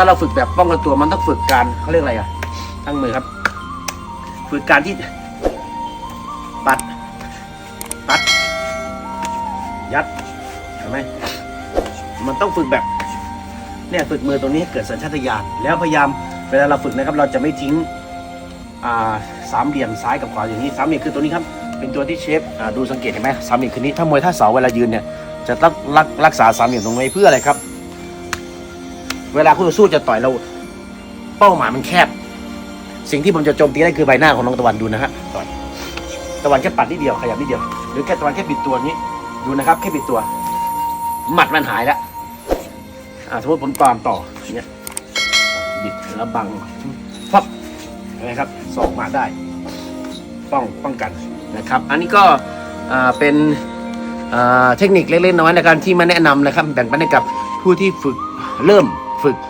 ถ้าเราฝึกแบบป้องกันตัวมันต้องฝึกการเขาเรียกอะไรอะ ตั้งมือครับ ฝึกการที่ ปัด ปัด ยัดเห็นไหมมันต้องฝึกแบบเนี่ยฝึกมือตรงนี้ให้เกิดสัญชาตญาณแล้วพยายามเวลาเราฝึกนะครับ เราจะไม่ทิ้งาสามเหลี่ยมซ้ายกับขวาอย่างนี้สามเหลี่ยมคือตัวนี้ครับ เป็นตัวที่เชฟดูสังเกตเห็นไหมสามเหลี่ยมคือนี้ถ้ามวยท่าเสาเวลายืนเนี่ยจะรักรักรักษาสามเหลี่ยมตรงนี้เพื่ออะไรครับ เวลาคู่ต่อสู้จะต่อยเรา เป้าหมายมันแคบ สิ่งที่ผมจะโจมตีได้คือใบหน้าของน้องตะวันดูนะฮะต่อยตะวันแค่ปัดนิดเดียวขยับนิดเดียว หรือแค่ตะวันแค่บิดตัวนี้ ดูนะครับ แค่บิดตัว หมัดมันหายแล้วอ่าสมมติผมตามต่อเงี้ยบิดแล้วบังฟับนไหมครับสองมาได้ ป้องป้องกันนะครับ อันนี้ก็อ่าเป็นอ่าเทคนิคเล็กๆน้อยๆในการที่มาแนะนำนะครับแบ่งปันให้กับผู้ที่ฝึกเริ่ม ฝึก